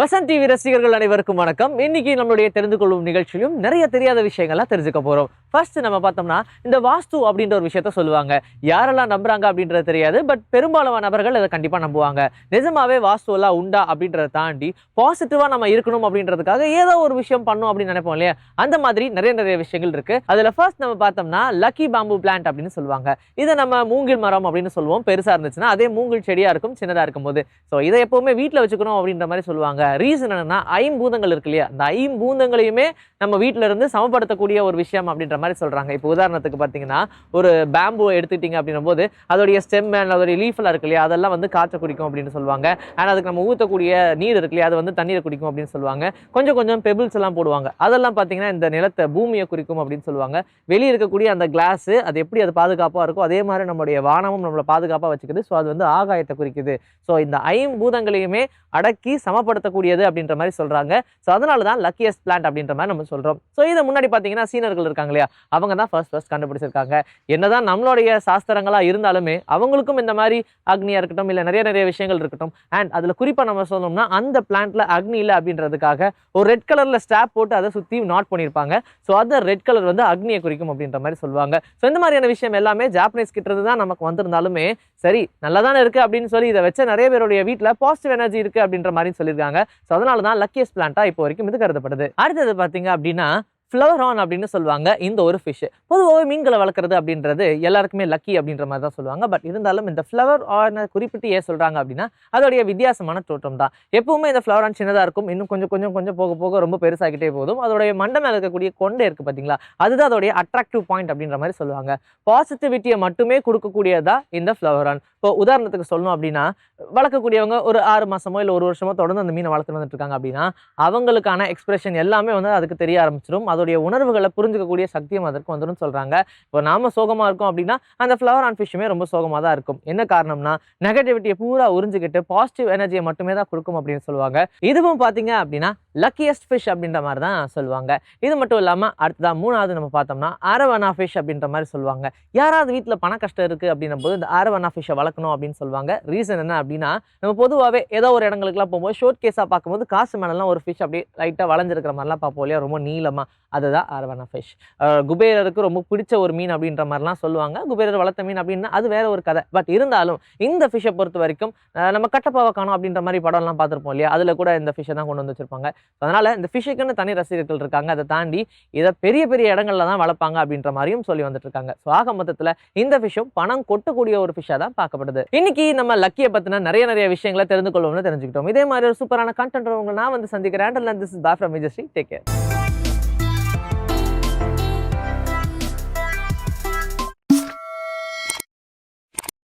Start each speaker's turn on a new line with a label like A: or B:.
A: Vasanth TV ரசிகர்கள் அனைவருக்கும் வணக்கம். இன்னைக்கு நம்மளுடைய தெரிந்து கொள்ளும் நிகழ்ச்சியிலும் நிறைய தெரியாத விஷயங்கள்லாம் தெரிஞ்சுக்க போறோம். ஃபர்ஸ்ட் நம்ம பார்த்தோம்னா இந்த வாஸ்து அப்படின்ற ஒரு விஷயத்த சொல்லுவாங்க. யாரெல்லாம் நம்புறாங்க அப்படின்றது தெரியாது பட் பெரும்பாலான நபர்கள் அதை கண்டிப்பா நம்புவாங்க. நிஜமாவே வாஸ்து எல்லாம் உண்டா அப்படின்றத தாண்டி பாசிட்டிவாக நம்ம இருக்கணும் அப்படின்றதுக்காக ஏதோ ஒரு விஷயம் பண்ணும் அப்படின்னு நினைப்போம் இல்லையா? அந்த மாதிரி நிறைய நிறைய விஷயங்கள் இருக்கு. அதுல ஃபர்ஸ்ட் நம்ம பார்த்தோம்னா லக்கி பாம்பு பிளான்ட் அப்படின்னு சொல்லுவாங்க. இதை நம்ம மூங்கில் மரம் அப்படின்னு சொல்லுவோம். பெருசா இருந்துச்சுன்னா அதே மூங்கில் செடியா இருக்கும் சின்னதா இருக்கும்போது. ஸோ இதை எப்பவுமே வீட்டில் வச்சுக்கணும் அப்படின்ற மாதிரி சொல்லுவாங்க. ரீசன் என்னன்னா ஐம்பூதங்கள் இருக்கு இல்லையா? அந்த ஐம்பூதங்களையுமே நம்ம வீட்டில இருந்து சமப்படுத்தக்கூடிய ஒரு விஷயம் அப்படின்ற மாதிரி சொல்கிறாங்க இப்போ உதாரணத்துக்கு பார்த்தீங்கன்னா ஒரு பேம்பு எடுத்துக்கிட்டீங்க அப்படின்னும் போது அதோடைய ஸ்டெம் அண்ட் அதோடைய லீஃப் எல்லாம் இருக்கு இல்லையா அதெல்லாம் வந்து காற்றை குடிக்கும் அப்படின்னு சொல்லுவாங்க. அண்ட் அதுக்கு நம்ம ஊற்றக்கூடிய நீர் இருக்கு இல்லையா அது வந்து தண்ணீரை குடிக்கும் அப்படின்னு சொல்லுவாங்க. கொஞ்சம் கொஞ்சம் பெபிள்ஸ் எல்லாம் போடுவாங்க. அதெல்லாம் பார்த்தீங்கன்னா இந்த நிலத்தை பூமியை குறிக்கும் அப்படின்னு சொல்லுவாங்க. வெளியே இருக்கக்கூடிய அந்த கிளாஸு அது எப்படி அது பாதுகாப்பாக இருக்கோ அதே மாதிரி நம்மளுடைய வானமும் நம்மளை பாதுகாப்பாக வச்சுக்குது. ஸோ அது வந்து ஆகாயத்தை குறிக்குது. ஸோ இந்த ஐம்பூதங்களையுமே அடக்கி சமப்படுத்தக்கூடியது அப்படின்ற மாதிரி சொல்கிறாங்க ஸோ அதனால தான் லக்கியஸ்ட் பிளான்ட் அப்படின்ற மாதிரி நம்ம சொல்கிறோம் ஸோ இதை முன்னாடி பார்த்தீங்கன்னா சீனர்கள் இருக்காங்க இல்லையா அவங்க தான் ஃபர்ஸ்ட் ஃபர்ஸ்ட் கண்டுபிடிச்சிருக்காங்க. என்னதான் நம்மளுடைய சாஸ்திரங்களா இருந்தாலுமே அவங்களுக்கும் இந்த மாதிரி அக்னியாக இருக்கட்டும் இல்லை நிறைய நிறைய விஷயங்கள் இருக்கட்டும். அண்ட் அதில் குறிப்பாக நம்ம சொல்லணும்னா அந்த பிளான்ட்ல அக்னி இல்லை அப்படின்றதுக்காக ஒரு ரெட் கலரில் ஸ்டாப் போட்டு அதை சுற்றி நாட் பண்ணியிருப்பாங்க. ஸோ அந்த ரெட் கலர் வந்து அக்னியை குறிக்கும் அப்படின்ற மாதிரி சொல்லுவாங்க. ஸோ இந்த மாதிரியான விஷயம் எல்லாமே ஜாப்பனீஸ் கிட்ட இருந்து தான் நமக்கு வந்திருந்தாலுமே சரி நல்லா தானே இருக்குது அப்படின்னு சொல்லி இதை வச்ச நிறைய பேருடைய வீட்டில் பாசிட்டிவ் எனர்ஜி இருக்கு அப்படின்ற மாதிரி சொல்லியிருக்காங்க. ஸோ அதனால தான் லக்கியஸ்ட் பிளான்ட்டாக இப்போ வரைக்கும் இது கருதப்படுது. அடுத்தது பார்த்தீங்க அப்படின்னா ஃப்ளவர் அப்படின்னு சொல்லுவாங்க இந்த ஒரு ஃபிஷ் பொதுவாகவே மீன்களை வளர்க்குறது அப்படின்றது எல்லாருக்குமே லக்கி அப்படின்ற மாதிரி தான் சொல்லுவாங்க. பட் இருந்தாலும் இந்த ஃப்ளவர் ஆனை குறிப்பிட்டு ஏன் சொல்கிறாங்க அப்படின்னா அதோடைய வித்தியாசமான தோற்றம் தான். எப்பவுமே இந்த ஃப்ளவர் ஆன் சின்னதாக இருக்கும். இன்னும் கொஞ்சம் கொஞ்சம் கொஞ்சம் போக போக ரொம்ப பெருசாகிட்டே போதும். அதோடைய மண்டை இருக்கக்கூடிய கொண்டை இருக்குது பார்த்தீங்களா அதுதான் அதோடைய அட்ராக்டிவ் பாயிண்ட் அப்படின்ற மாதிரி சொல்லுவாங்க. பாசிட்டிவிட்டியை மட்டுமே கொடுக்கக்கூடியதா இந்த ஃப்ளவர் ஆன் இப்போ உதாரணத்துக்கு சொல்லணும் அப்படின்னா வளர்க்கக்கூடியவங்க ஒரு ஆறு மாசமோ இல்லை ஒரு வருஷமோ தொடர்ந்து அந்த மீனை வளர்த்துட்டு வந்துட்டு இருக்காங்க அப்படின்னா அவங்களுக்கான எக்ஸ்பிரஷன் எல்லாமே வந்து அதுக்கு தெரிய ஆரம்பிச்சிடும். அதோடைய உணர்வுகளை புரிஞ்சுக்கக்கூடிய சக்தியும் அதற்கு வந்துடும் சொல்றாங்க. இப்போ நாம சோகமா இருக்கோம் அப்படின்னா அந்த ஃப்ளவர் ஆன் ஃபிஷ்ஷுமே ரொம்ப சோகமாக தான் இருக்கும். என்ன காரணம்னா நெகட்டிவிட்டியை பூரா உறிஞ்சிக்கிட்டு பாசிட்டிவ் எனர்ஜியை மட்டுமே தான் கொடுக்கும் அப்படின்னு சொல்லுவாங்க. இதுவும் பார்த்தீங்க அப்படின்னா லக்கியஸ்ட் ஃபிஷ் அப்படின்ற மாதிரி தான் சொல்லுவாங்க. இது மட்டும் இல்லாமல் அடுத்ததாக மூணாவது நம்ம பார்த்தோம்னா அரவனா ஃபிஷ் அப்படின்ற மாதிரி சொல்லுவாங்க. யாராவது வீட்டில் பண கஷ்டம் இருக்குது அப்படின்னும் போது இந்த அரவனா ஃபிஷ்ஷை வளர்க்கணும் அப்படின்னு சொல்லுவாங்க. ரீசன் என்ன அப்படின்னா நம்ம பொதுவாகவே ஏதோ ஒரு இடங்களுக்குலாம் போகும்போது ஷோர்ட் கேஸாக பார்க்கும்போது காசு மேலாம் ஒரு ஃபிஷ் அப்படியே லைட்டாக வளைஞ்சிருக்கிற மாதிரிலாம் பார்ப்போம் இல்லையா? ரொம்ப நீளமாக அதுதான் அரவணா ஃபிஷ் குபேரருக்கு ரொம்ப பிடிச்ச ஒரு மீன் அப்படின்ற மாதிரிலாம் சொல்லுவாங்க. குபேரர் வளர்த்த மீன் அப்படின்னா அது வேற ஒரு கதை. பட் இருந்தாலும் இந்த ஃபிஷ்ஷை பொறுத்த வரைக்கும் நம்ம கட்டப்பாவை காணும் அப்படின்ற மாதிரி படம்லாம் பார்த்துருப்போம் இல்லையா? அதில் கூட இந்த ஃபிஷ்ஷை தான் கொண்டு வந்து வச்சிருப்பாங்க. அதனால இந்த ஃபிஷ்ஷுக்குன்னு தனி ரசிகர்கள் இருக்காங்க. அதை தாண்டி இதை பெரிய பெரிய இடங்கள்ல தான் வளர்ப்பாங்க அப்படின்ற மாதிரியும் சொல்லி வந்துட்டு இருக்காங்க ஸோ ஆக மொத்தத்தில் இந்த ஃபிஷ்ஷும் பணம் கொட்டக்கூடிய ஒரு ஃபிஷ்ஷாக தான் பார்க்கப்படுது. இன்னைக்கு நம்ம லக்கியை பற்றின நிறைய நிறைய விஷயங்களை தெரிந்து கொள்வோம்னு தெரிஞ்சுக்கிட்டோம். இதே மாதிரி ஒரு சூப்பரான கண்டென்ட் உங்களை நான் வந்து சந்திக்கிறேன். திஸ் இஸ் பா விஜயஸ்ரீ டேக் கேர்